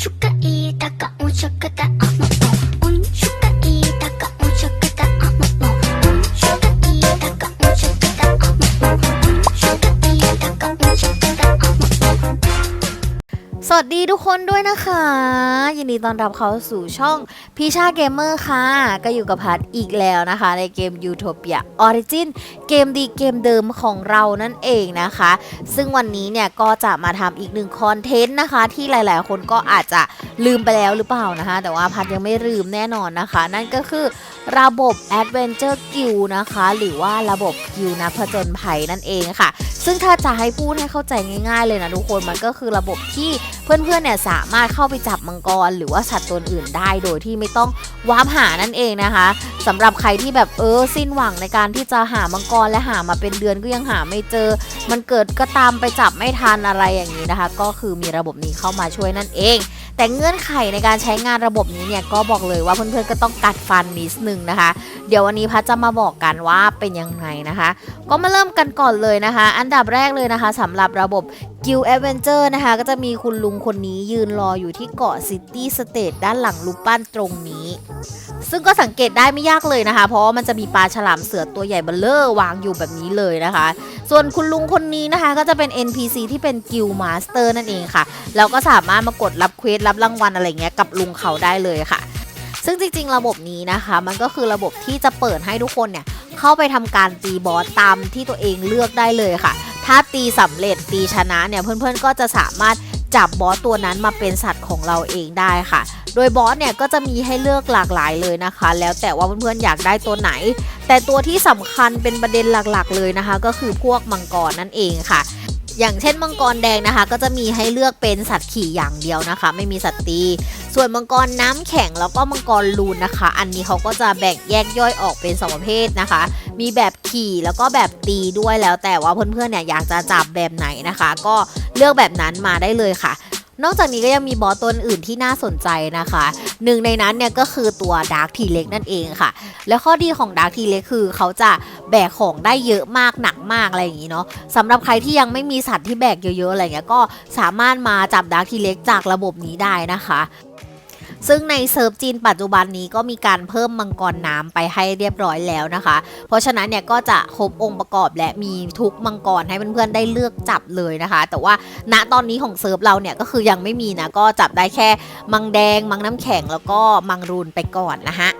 축하이다 가온 축하다 ดีทุกคนด้วยนะคะ ยินดีต้อนรับเข้าสู่ช่องพีชาเกมเมอร์ค่ะ ก็อยู่กับพัดอีกแล้วนะคะ ในเกม Utopia Origin เกมดีเกมเดิมของเรานั่นเองนะคะ ซึ่งวันนี้เนี่ยก็จะมาทำอีกหนึ่งคอนเทนต์นะคะ ที่หลายๆ คนก็อาจจะลืมไปแล้วหรือเปล่านะคะ แต่ว่าพัดยังไม่ลืมแน่นอนนะคะ นั่นก็คือระบบ Adventure Guild นะคะ หรือว่าระบบกิลนักผจญภัยนั่นเองค่ะ ซึ่งถ้าจะให้พูดให้เข้าใจง่าย ๆ เลยนะทุกคนมันก็คือระบบที่เพื่อนๆเนี่ยสามารถเข้าไปจับมังกร หรือว่าสัตว์ตัวอื่นได้ โดยที่ไม่ต้องวาร์ปหานั่นเองนะคะสำหรับใครที่แบบเออสิ้นหวังในการที่จะหามังกรและหามาเป็นเดือนก็ยังหาไม่เจอ มันเกิดก็ตามไปจับไม่ทันอะไรอย่างนี้นะคะ ก็คือมีระบบนี้เข้ามาช่วยนั่นเอง แต่เงื่อนไขในการใช้งานระบบนี้เนี่ยก็บอกเลยว่าเพื่อนๆก็ต้องกัดฟันนิดนึงนะคะ เดี๋ยววันนี้พัชจะมาบอกกันว่าเป็นยังไงนะคะ ก็มาเริ่มกันก่อนเลยนะคะ อันดับแรกเลยนะคะสำหรับระบบ Guild Adventure นะคะ ก็จะมีคุณลุงคนนี้ยืนรออยู่ที่เกาะ City State ด้านหลังรูปปั้นตรงนี้ ซึ่งก็สังเกตได้ไม่ยากเลยนะคะ เพราะว่ามันจะมีปลาฉลามเสือตัวใหญ่เบลเลอร์วางอยู่แบบนี้เลยนะคะ ส่วนคุณลุงคนนี้นะคะ ก็จะเป็น NPC ที่เป็น Guild Master นั่นเองค่ะแล้วก็สามารถมากดรับเควสรับรางวัลอะไรเงี้ยกับลุงเขาได้เลยค่ะ ซึ่งจริง ๆ ระบบนี้นะคะ มันก็คือระบบที่จะเปิดให้ทุกคนเนี่ยเข้าไปทำการตีบอสตามที่ตัวเองเลือกได้เลยค่ะ ถ้าตีสำเร็จตีชนะเนี่ยเพื่อนๆก็จะสามารถ จับบอสตัวนั้นมาเป็นสัตว์ของเราเองได้ค่ะ โดยบอสเนี่ยก็จะมีให้เลือกหลากหลายเลยนะคะ แล้วแต่ว่าเพื่อนๆอยากได้ตัวไหน แต่ตัวที่สำคัญเป็นประเด็นหลักๆ เลยนะคะ ก็คือพวกมังกรนั่นเองค่ะ อย่างเช่นมังกรแดงนะคะ ก็จะมีให้เลือกเป็นสัตว์ขี่อย่างเดียวนะคะ ไม่มีสัตว์ตี ส่วนมังกรน้ำแข็งแล้วก็มังกรลูนนะคะ อันนี้เขาก็จะแบ่งแยกย่อยออกเป็นสองประเภทนะคะ มีแบบขี่แล้วก็แบบตีด้วยแล้วแต่ว่าเพื่อนๆเนี่ยอยากจะจับแบบไหนนะคะ ก็เลือกแบบนั้นมาได้เลยค่ะนอกจากนี้ก็ยังมีบอสตัวอื่นที่น่าสนใจนะคะ หนึ่งในนั้นเนี่ยก็คือตัวดาร์คทีเล็กนั่นเองค่ะ แล้วข้อดีของดาร์คทีเล็กคือเขาจะแบกของได้เยอะมากหนักมากอะไรอย่างนี้เนาะสำหรับใครที่ยังไม่มีสัตว์ที่แบกเยอะๆอะไรเงี้ยก็สามารถมาจับดาร์คทีเล็กจากระบบนี้ได้นะคะซึ่งในเซิร์ฟจีนปัจจุบันนี้ก็มีการเพิ่มมังกรน้ำไปให้เรียบร้อยแล้วนะคะ เพราะฉะนั้นเนี่ยก็จะครบองค์ประกอบและมีทุกมังกรให้เพื่อนๆได้เลือกจับเลยนะคะ แต่ว่าณตอนนี้ของเซิร์ฟเราเนี่ยก็คือยังไม่มีนะก็จับได้แค่มังแดง มังน้ำแข็งแล้วก็มังรูนไปก่อนนะคะ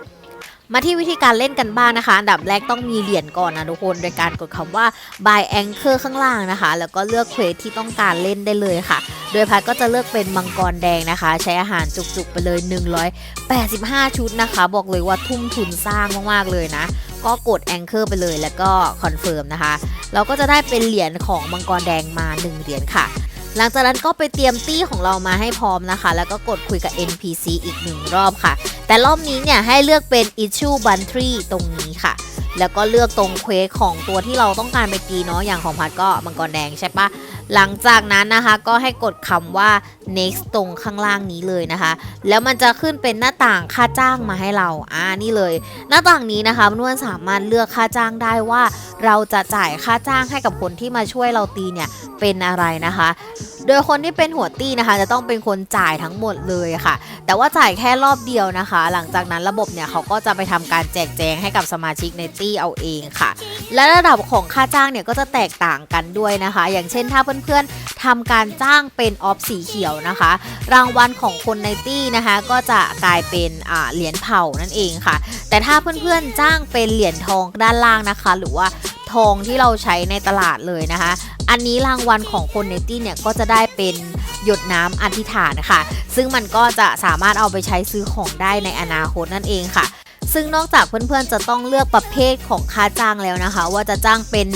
มาที่วิธีการเล่นกันบ้างนะคะ อันดับแรกต้องมีเหรียญก่อนนะทุกคน โดยการกดคำว่า buy anchor ข้างล่างนะคะ แล้วก็เลือกเควสที่ต้องการเล่นได้เลยค่ะ โดยพัดก็จะเลือกเป็นมังกรแดงนะคะ ใช้อาหารจุกๆไปเลย 185 ชุดนะคะ บอกเลยว่าทุ่มทุนสร้างมากๆเลยนะก็กด anchor ไปเลยแล้วก็คอนเฟิร์มนะคะ เราก็จะได้เป็นเหรียญของมังกรแดงมา 1 เหรียญค่ะ หลังจากนั้นก็ไปเตรียมตี้ของเรามาให้พร้อมนะคะ แล้วก็กดคุยกับ NPC อีกหนึ่งรอบค่ะ แต่รอบนี้เนี่ยให้เลือกเป็น issue b u n t r y ตรงนี้ค่ะ แล้วก็เลือกตรงเควสของตัวที่เราต้องการไปตีเนาะอย่างของพัดก็มังกรแดงใช่ปะหลังจากนั้นนะคะก็ให้กดคำว่า next ตรงข้างล่างนี้เลยนะคะ แล้วมันจะขึ้นเป็นหน้าต่างค่าจ้างมาให้เราอ่านี่เลย หน้าต่างนี้นะคะเพื่นสามารถเลือกค่าจ้างได้ว่า เราจะจ่ายค่าจ้างให้กับคนที่มาช่วยเราตีเนี่ยเป็นอะไรนะคะ โดยคนที่เป็นหัวตี้นะคะ จะต้องเป็นคนจ่ายทั้งหมดเลยค่ะ แต่ว่าจ่ายแค่รอบเดียวนะคะ หลังจากนั้นระบบเนี่ยเขาก็จะไปทำการแจกแจงให้กับสมาชิกในตี้เอาเองค่ะ และระดับของค่าจ้างเนี่ยก็จะแตกต่างกันด้วยนะคะ อย่างเช่นถ้าเพื่อนๆทำการจ้างเป็นออฟสีเขียวนะคะ รางวัลของคนในตี้นะคะก็จะกลายเป็นเหรียญเผานั่นเองค่ะ แต่ถ้าเพื่อนๆจ้างเป็นเหรียญทองด้านล่างนะคะ หรือว่าทองที่เราใช้ในตลาดเลยนะคะ อันนี้รางวัลของคนในตี้เนี่ยก็จะได้เป็นหยดน้ำอธิษฐานค่ะ ซึ่งมันก็จะสามารถเอาไปใช้ซื้อของได้ในอนาคตนั่นเองค่ะ ซึ่งนอกจากเพื่อนๆจะต้องเลือกประเภทของค่าจ้างแล้วนะคะ ว่าจะจ้างเป็น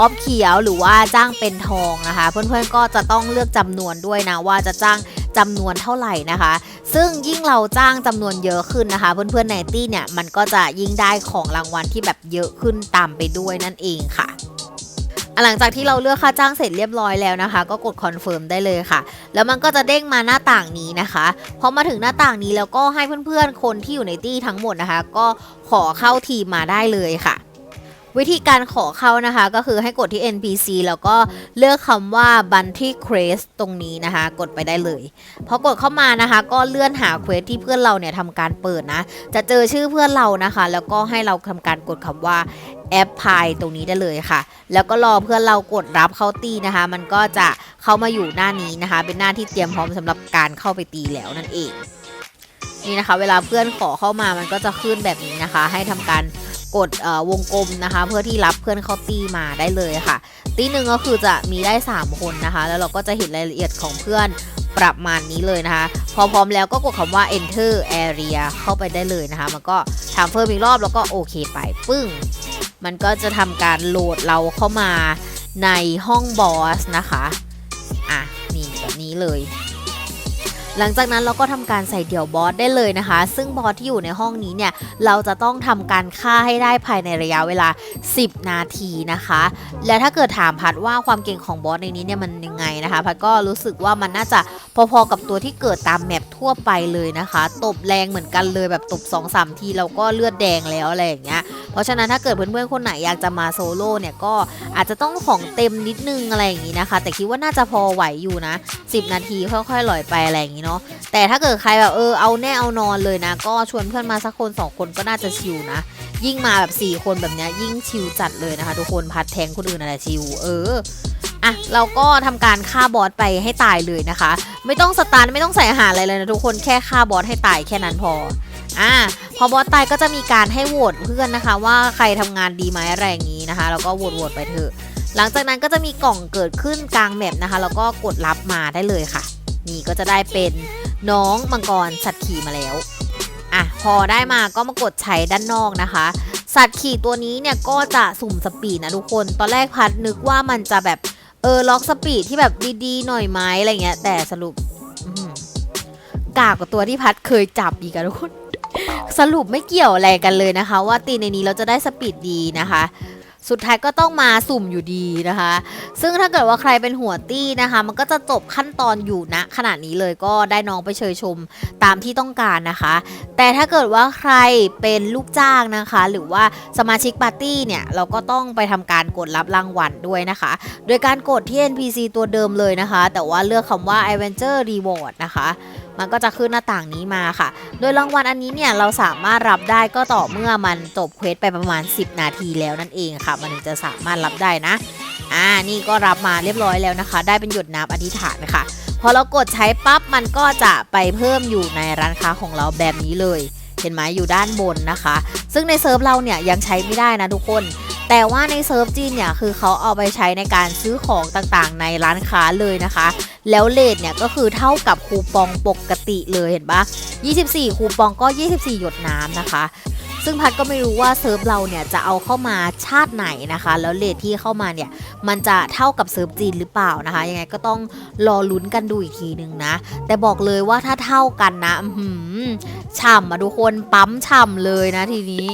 ออฟเขียวหรือว่าจ้างเป็นทองนะคะ เพื่อนๆก็จะต้องเลือกจำนวนด้วยนะว่าจะจ้างจำนวนเท่าไหร่นะคะ ซึ่งยิ่งเราจ้างจำนวนเยอะขึ้นนะคะ เพื่อนๆในตี้เนี่ยมันก็จะยิ่งได้ของรางวัลที่แบบเยอะขึ้นตามไปด้วยนั่นเองค่ะอะหลังจากที่เราเลือกค่าจ้างเสร็จเรียบร้อยแล้วนะคะ ก็กดคอนเฟิร์มได้เลยค่ะ แล้วมันก็จะเด้งมาหน้าต่างนี้นะคะพอมาถึงหน้าต่างนี้แล้วก็ให้เพื่อนๆคนที่อยู่ในตี้ทั้งหมดนะคะ ก็ขอเข้าทีมมาได้เลยค่ะ วิธีการขอเข้านะคะ ก็คือให้กดที่ NPC แล้วก็เลือกคำว่า Bounty Quest ตรงนี้นะคะ กดไปได้เลยพอกดเข้ามานะคะ ก็เลื่อนหาเควสที่เพื่อนเราเนี่ยทำการเปิดนะ จะเจอชื่อเพื่อนเรานะคะ แล้วก็ให้เราทำการกดคำว่าแอปพายตรงนี้ได้เลยค่ะ แล้วก็รอเพื่อนเรากดรับเข้าตีนะคะ มันก็จะเข้ามาอยู่หน้านี้นะคะ เป็นหน้าที่เตรียมพร้อมสำหรับการเข้าไปตีแล้วนั่นเองนี่นะคะ เวลาเพื่อนขอเข้ามามันก็จะขึ้นแบบนี้นะคะ ให้ทำการ กดวงกลมนะคะ เพื่อที่รับเพื่อนเข้าตีมาได้เลยค่ะ ตีหนึ่งก็คือจะมีได้ 3 คนนะคะ แล้วเราก็จะเห็นรายละเอียดของเพื่อนประมาณนี้เลยนะคะ พอพร้อมแล้วก็กดคำว่า enter area เข้าไปได้เลยนะคะ มันก็ถามเพิ่มอีกรอบแล้วก็โอเคไปปึ้ง มันก็จะทำการโหลดเราเข้ามาในห้องบอสนะคะ อะ นี่แบบนี้เลย หลังจากนั้นเราก็ทำการใส่เดี่ยวบอสได้เลยนะคะ ซึ่งบอสที่อยู่ในห้องนี้เนี่ยเราจะต้องทำการฆ่าให้ได้ภายในระยะเวลา 10 นาทีนะคะ และถ้าเกิดถามพัดว่าความเก่งของบอสในนี้เนี่ยมันยังไงนะคะพัดก็รู้สึกว่ามันน่าจะพอๆกับตัวที่เกิดตามแมปทั่วไปเลยนะคะตบแรงเหมือนกันเลยแบบตบ2-3ทีเราก็เลือดแดงแล้วอะไรอย่างเงี้ยเพราะฉะนั้นถ้าเกิดเพื่อนๆคนไหนอยากจะมาโซโล่เนี่ยก็อาจจะต้องของเต็มนิดนึงอะไรอย่างงี้นะคะ แต่คิดว่าน่าจะพอไหวอยู่นะ 10 นาทีค่อยๆลอยไปอะไรอย่างงี้เนาะแต่ถ้าเกิดใครแบบเออเอาแน่เอานอนเลยนะ ก็ชวนเพื่อนมาสักคนสองคนก็น่าจะชิลนะ ยิ่งมาแบบ4คนแบบนี้ยิ่งชิลจัดเลยนะคะ ทุกคนพัดแทงคนอื่นอะไรชิลเอออะเราก็ทำการฆ่าบอสไปให้ตายเลยนะคะ ไม่ต้องสตาร์ทไม่ต้องใส่อาหารอะไรเลยนะทุกคนแค่ฆ่าบอสให้ตายแค่นั้นพออะพอบอสตายก็จะมีการให้โหวตเพื่อนนะคะ ว่าใครทำงานดีไหมอะไรอย่างนี้นะคะ แล้วก็โหวตโหวตไปเถอะหลังจากนั้นก็จะมีกล่องเกิดขึ้นกลางแมปนะคะ แล้วก็กดรับมาได้เลยค่ะ นี่ก็จะได้เป็นน้องมังกรสัตว์ขี่มาแล้วอะพอได้มาก็มากดใช้ด้านนอกนะคะ สัตว์ขี่ตัวนี้เนี่ยก็จะสุ่มสปีดนะทุกคน ตอนแรกพัดนึกว่ามันจะแบบเออล็อกสปีดที่แบบดีๆหน่อยไหมอะไรเงี้ยแต่สรุปกากกว่าตัวที่พัดเคยจับอีกอะทุกคนสรุปไม่เกี่ยวอะไรกันเลยนะคะ ว่าตีในนี้เราจะได้สปีดดีนะคะ สุดท้ายก็ต้องมาสุ่มอยู่ดีนะคะ ซึ่งถ้าเกิดว่าใครเป็นหัวตี้นะคะ มันก็จะจบขั้นตอนอยู่ณขณะนี้เลยก็ได้น้องไปเชยชมตามที่ต้องการนะคะ แต่ถ้าเกิดว่าใครเป็นลูกจ้างนะคะ หรือว่าสมาชิกปาร์ตี้เนี่ยเราก็ต้องไปทำการกดรับรางวัลด้วยนะคะ โดยการกดที่ NPC ตัวเดิมเลยนะคะ แต่ว่าเลือกคำว่า Adventure Reward นะคะ มันก็จะขึ้นหน้าต่างนี้มาค่ะ โดยรางวัลอันนี้เนี่ยเราสามารถรับได้ก็ต่อเมื่อมันจบเควสไปประมาณ 10 นาทีแล้วนั่นเองค่ะ มันถึงจะสามารถรับได้นะ อ่า นี่ก็รับมาเรียบร้อยแล้วนะคะ ได้เป็นหยดน้ำอธิษฐานค่ะ พอเรากดใช้ปั๊บมันก็จะไปเพิ่มอยู่ในร้านค้าของเราแบบนี้เลย เห็นไหมอยู่ด้านบนนะคะ ซึ่งในเซิร์ฟเราเนี่ยยังใช้ไม่ได้นะทุกคนแต่ว่าในเซิร์ฟจีนเนี่ยคือเขาเอาไปใช้ในการซื้อของต่างๆ ในร้านค้าเลยนะคะ แล้วเลทเนี่ยก็คือเท่ากับคูปองปกติเลยเห็นปะ24 คูปองก็ 24 หยดน้ำนะคะ ซึ่งพัดก็ไม่รู้ว่าเซิร์ฟเราเนี่ยจะเอาเข้ามาชาติไหนนะคะ แล้วเลทที่เข้ามาเนี่ยมันจะเท่ากับเซิร์ฟจีนหรือเปล่านะคะ ยังไงก็ต้องรอลุ้นกันดูอีกทีหนึ่งนะ แต่บอกเลยว่าถ้าเท่ากันนะฉ่ำอะทุกคนปั๊มฉ่ำเลยนะทีนี้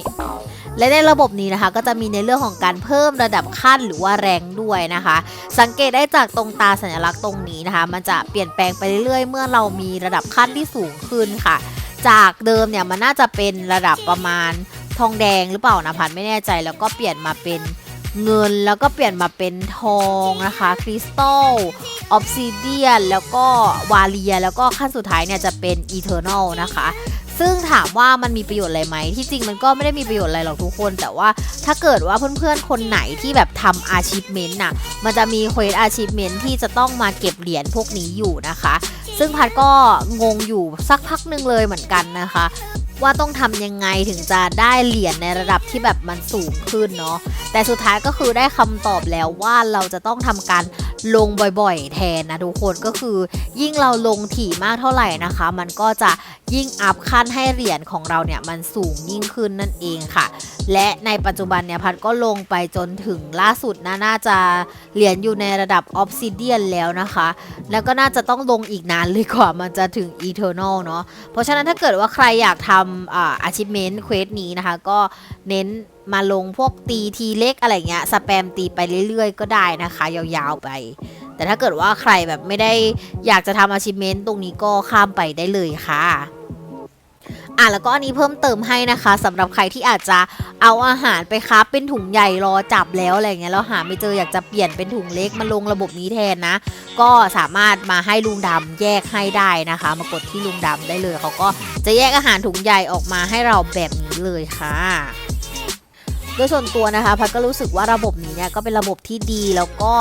และในระบบนี้นะคะ ก็จะมีในเรื่องของการเพิ่มระดับขั้นหรือว่าแรงด้วยนะคะ สังเกตได้จากตรงตาสัญลักษณ์ตรงนี้นะคะ มันจะเปลี่ยนแปลงไปเรื่อยๆ เมื่อเรามีระดับขั้นที่สูงขึ้นค่ะ จากเดิมเนี่ยมันน่าจะเป็นระดับประมาณทองแดงหรือเปล่านะพันไม่แน่ใจแล้วก็เปลี่ยนมาเป็นเงินแล้วก็เปลี่ยนมาเป็นทองนะคะคริสตัลออฟซิเดียนแล้วก็วาเลียแล้วก็ขั้นสุดท้ายเนี่ยจะเป็นอีเทอร์นอลนะคะ ซึ่งถามว่ามันมีประโยชน์อะไรไหมที่จริงมันก็ไม่ได้มีประโยชน์อะไรหรอกทุกคน แต่ว่าถ้าเกิดว่าเพื่อนๆคนไหนที่แบบทำอาชีพเมนต์น่ะมันจะมีเควสอาชีพเมนต์ที่จะต้องมาเก็บเหรียญพวกนี้อยู่นะคะ ซึ่งพัดก็งงอยู่สักพักหนึ่งเลยเหมือนกันนะคะ ว่าต้องทำยังไงถึงจะได้เหรียญในระดับที่แบบมันสูงขึ้นเนาะแต่สุดท้ายก็คือได้คำตอบแล้วว่าเราจะต้องทำการ ลงบ่อยๆ แทนนะทุกคนก็คือยิ่งเราลงถี่มากเท่าไหร่นะคะ มันก็จะยิ่งอัพขั้นให้เหรียญของเราเนี่ยมันสูงยิ่งขึ้นนั่นเองค่ะ และในปัจจุบันเนี่ยพัดก็ลงไปจนถึงล่าสุดนะน่าจะเหรียญอยู่ในระดับออฟซิเดียนแล้วนะคะ แล้วก็น่าจะต้องลงอีกนานเลยกว่ามันจะถึง Eternal เนาะเพราะฉะนั้นถ้าเกิดว่าใครอยากทำอ่า achievement quest นี้นะคะ ก็เน้นมาลงพวกตีทีเล็กอะไรเงี้ยสแปมตีไปเรื่อยๆ ก็ได้นะคะ ยาวๆไป แต่ถ้าเกิดว่าใครแบบไม่ได้อยากจะทำ achievement ตรงนี้ก็ข้ามไปได้เลยค่ะ อะแล้วก็อันนี้เพิ่มเติมให้นะคะสำหรับใครที่อาจจะเอาอาหารไปค้าเป็นถุงใหญ่รอจับแล้วอะไรเงี้ยแล้วหาไม่เจออยากจะเปลี่ยนเป็นถุงเล็กมาลงระบบนี้แทนนะ ก็สามารถมาให้ลุงดำแยกให้ได้นะคะ มากดที่ลุงดำได้เลยเขาก็จะแยกอาหารถุงใหญ่ออกมาให้เราแบบนี้เลยค่ะโดยส่วนตัวนะคะพัดก็รู้สึกว่าระบบนี้เนี่ยก็เป็นระบบที่ดีแล้วก็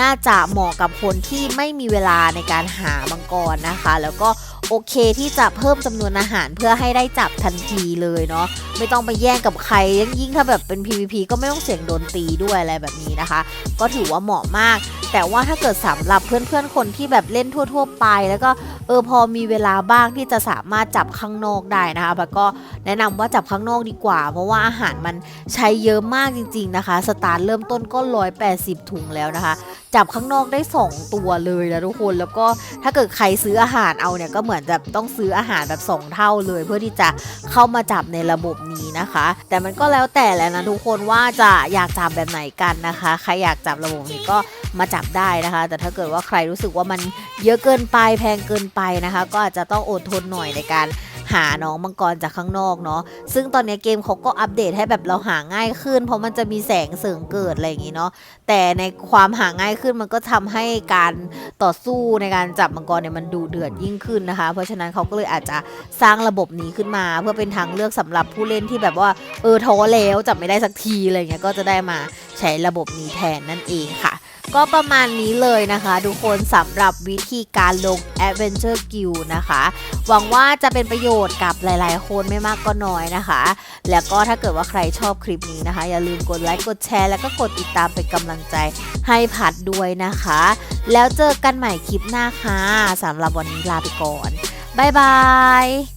น่าจะเหมาะกับคนที่ไม่มีเวลาในการหามังกรนะคะ แล้วก็ โอเคที่จะเพิ่มจำนวนอาหารเพื่อให้ได้จับทันทีเลยเนาะไม่ต้องไปแย่งกับใครยิ่งยิ่งถ้าแบบเป็น PVP ก็ไม่ต้องเสี่ยงโดนตีด้วยอะไรแบบนี้นะคะ ก็ถือว่าเหมาะมาก แต่ว่าถ้าเกิดสำหรับเพื่อนๆคนที่แบบเล่นทั่ว ๆ ไป แล้วก็ เออพอมีเวลาบ้างที่จะสามารถจับข้างนอกได้นะคะพัดก็แนะนำว่าจับข้างนอกดีกว่า เพราะว่าอาหารมันใช้เยอะมากจริง ๆนะคะ สตาร์เริ่มต้นก็180ถุงแล้วนะคะ จับข้างนอกได้ 2 ตัวเลยนะทุกคนแล้วก็ถ้าเกิดใครซื้ออาหารเอาเนี่ยก็เหมือนแบบต้องซื้ออาหารแบบ 2 เท่าเลย เพื่อที่จะเข้ามาจับในระบบนี้นะคะ แต่มันก็แล้วแต่แหละนะทุกคนว่าจะอยากจับแบบไหนกันนะคะ ใครอยากจับระบบนี้ก็ มาจับได้นะคะ แต่ถ้าเกิดว่าใครรู้สึกว่ามันเยอะเกินไปแพงเกินไปนะคะ ก็อาจจะต้องอดทนหน่อยในการหาน้องมังกรจากข้างนอกเนาะ ซึ่งตอนนี้เกมเขาก็อัปเดตให้แบบเราหาง่ายขึ้น เพราะมันจะมีแสงเสริงเกิดอะไรอย่างงี้เนาะ แต่ในความหาง่ายขึ้นมันก็ทำให้การต่อสู้ในการจับมังกรเนี่ยมันดูเดือดยิ่งขึ้นนะคะ เพราะฉะนั้นเขาก็เลยอาจจะสร้างระบบนี้ขึ้นมา เพื่อเป็นทางเลือกสำหรับผู้เล่นที่แบบว่าเออท้อแล้วจับไม่ได้สักทีอะไรเงี้ยก็จะได้มาใช้ระบบนี้แทนนั่นเองค่ะ ก็ประมาณนี้เลยนะคะ ทุกคนสำหรับวิธีการลง Adventure Guild นะคะ หวังว่าจะเป็นประโยชน์กับหลาย ๆ คนไม่มากก็น้อยนะคะ แล้วก็ถ้าเกิดว่าใครชอบคลิปนี้นะคะ อย่าลืมกดไลค์กดแชร์แล้วก็กดติดตามเป็นกำลังใจให้พัดด้วยนะคะ แล้วเจอกันใหม่คลิปหน้าค่ะสำหรับวันนี้ลาไปก่อนบ๊ายบาย